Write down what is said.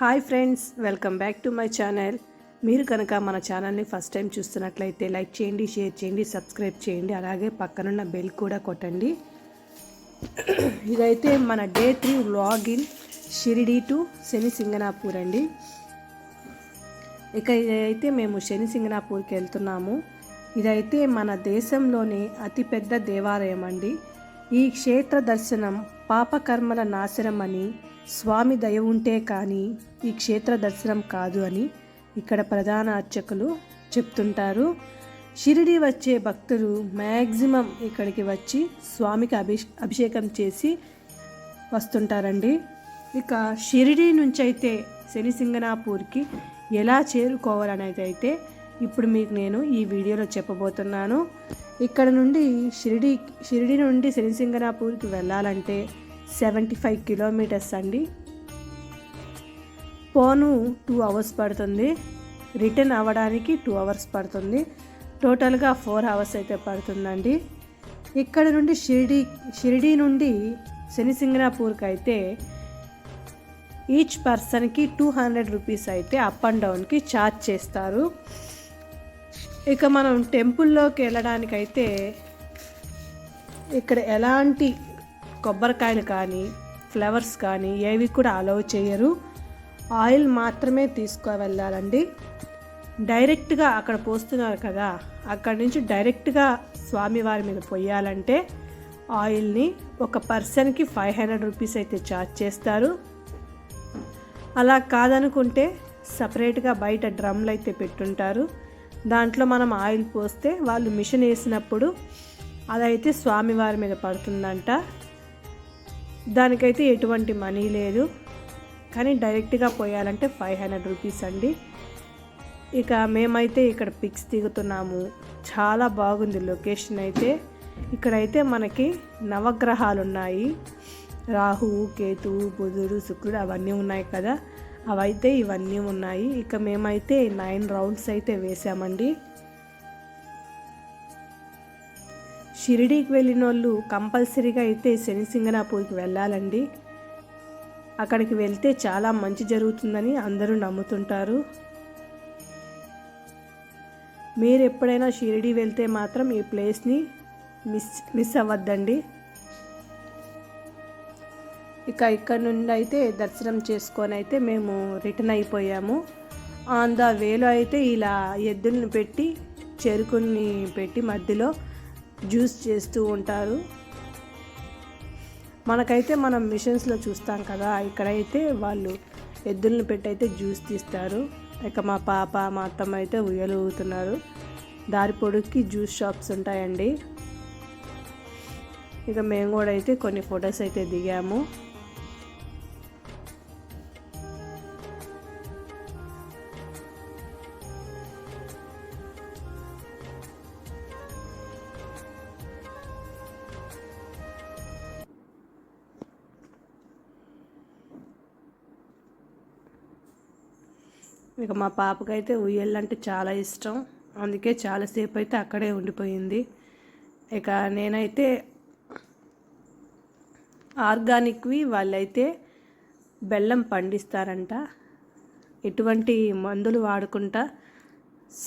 Hi friends welcome back to my channel. మీరు కనుక మన ఛానల్ని ఫస్ట్ టైం చూస్తున్నట్లయితే లైక్ చేయండి షేర్ చేయండి సబ్స్క్రైబ్ చేయండి అలాగే పక్కనున్న బెల్ కూడా కొట్టండి. ఇదైతే మన డే త్రీ లాగిన్ షిరిడి టు శని సింగనాపూర్ అండి. ఇక ఇదైతే మేము శని సింగనాపూర్కి వెళ్తున్నాము. ఇదైతే మన దేశంలోని అతిపెద్ద దేవాలయం అండి. ఈ క్షేత్ర దర్శనం పాపకర్మల నాశనం అని స్వామి దయ ఉంటే కానీ ఈ క్షేత్ర దర్శనం కాదు అని ఇక్కడ ప్రధాన అర్చకులు చెప్తుంటారు. షిరిడి వచ్చే భక్తులు మ్యాక్సిమం ఇక్కడికి వచ్చి స్వామికి అభిష్ అభిషేకం చేసి వస్తుంటారండి. ఇక షిరిడి నుంచి అయితే శనిసింగనాపూర్కి ఎలా చేరుకోవాలనేది అయితే ఇప్పుడు మీకు నేను ఈ వీడియోలో చెప్పబోతున్నాను. ఇక్కడ నుండి షిరిడి షిరిడి నుండి శనిసింగనాపూర్కి వెళ్ళాలంటే సెవెంటీ ఫైవ్ కిలోమీటర్స్ అండి. పోను టూ అవర్స్ పడుతుంది. రిటర్న్ అవ్వడానికి టూ అవర్స్ పడుతుంది. టోటల్గా ఫోర్ అవర్స్ అయితే పడుతుందండి. ఇక్కడ నుండి షిరిడి షిరిడి నుండి శనిసింగనాపూర్కి అయితే ఈచ్ పర్సన్కి టూ హండ్రెడ్ రూపీస్ అయితే అప్ అండ్ డౌన్కి ఛార్జ్ చేస్తారు. ఇక మనం టెంపుల్లోకి వెళ్ళడానికైతే ఇక్కడ ఎలాంటి కొబ్బరికాయలు కానీ ఫ్లవర్స్ కానీ ఏవి కూడా అలౌ చేయరు. ఆయిల్ మాత్రమే తీసుకు వెళ్ళాలండి డైరెక్ట్గా అక్కడ పోస్తున్నారు కదా అక్కడ నుంచి డైరెక్ట్గా స్వామివారి మీద పోయాలంటే ఆయిల్ని ఒక పర్సన్కి ఫైవ్ హండ్రెడ్ రూపీస్ అయితే ఛార్జ్ చేస్తారు. అలా కాదనుకుంటే సపరేట్గా బయట డ్రమ్లు అయితే పెట్టుంటారు. దాంట్లో మనం ఆయిల్ పోస్తే వాళ్ళు మిషన్ వేసినప్పుడు అదైతే స్వామివారి మీద పడుతుందంట. దానికైతే ఎటువంటి మనీ లేదు. కానీ డైరెక్ట్గా పోయాలంటే ఫైవ్ హండ్రెడ్ రూపీస్ అండి. ఇక మేమైతే ఇక్కడ పిక్స్ దిగుతున్నాము. చాలా బాగుంది లొకేషన్ అయితే. ఇక్కడైతే మనకి నవగ్రహాలు ఉన్నాయి రాహువు కేతువు బుధుడు శుక్రుడు అవన్నీ ఉన్నాయి కదా. అవైతే ఇవన్నీ ఉన్నాయి. ఇక మేమైతే నైన్ రౌండ్స్ అయితే వేసామండి. షిరిడీకి వెళ్ళిన వాళ్ళు కంపల్సరీగా అయితే శనిసింగనాపూర్కి వెళ్ళాలండి. అక్కడికి వెళ్తే చాలా మంచి జరుగుతుందని అందరూ నమ్ముతుంటారు. మీరు ఎప్పుడైనా షిరిడి వెళ్తే మాత్రం ఈ ప్లేస్ని మిస్ మిస్ అవ్వద్దండి. ఇక ఇక్కడ నుండి అయితే దర్శనం చేసుకొని అయితే మేము రిటర్న్ అయిపోయాము. ఆన్ ద వేలో అయితే ఇలా ఎద్దుల్ని పెట్టి చెరుకుని పెట్టి మధ్యలో జ్యూస్ చేస్తూ ఉంటారు. మనకైతే మనం మిషన్స్లో చూస్తాం కదా ఇక్కడైతే వాళ్ళు ఎద్దుల్ని పెట్టి అయితే జ్యూస్ తీస్తారు. ఇక మా పాప మా అత్తమ్మ అయితే ఉయ్యలు ఊగుతున్నారు దారి పొడుక్కి జ్యూస్ షాప్స్ ఉంటాయండి. ఇక మేము కూడా అయితే కొన్ని ఫొటోస్ అయితే దిగాము. ఇక మా పాపకైతే ఉయ్యళ్ళంటే చాలా ఇష్టం. అందుకే చాలాసేపు అయితే అక్కడే ఉండిపోయింది. ఇక నేనైతే ఆర్గానిక్వి వాళ్ళైతే బెల్లం పండిస్తారంట. ఎటువంటి మందులు వాడకుండా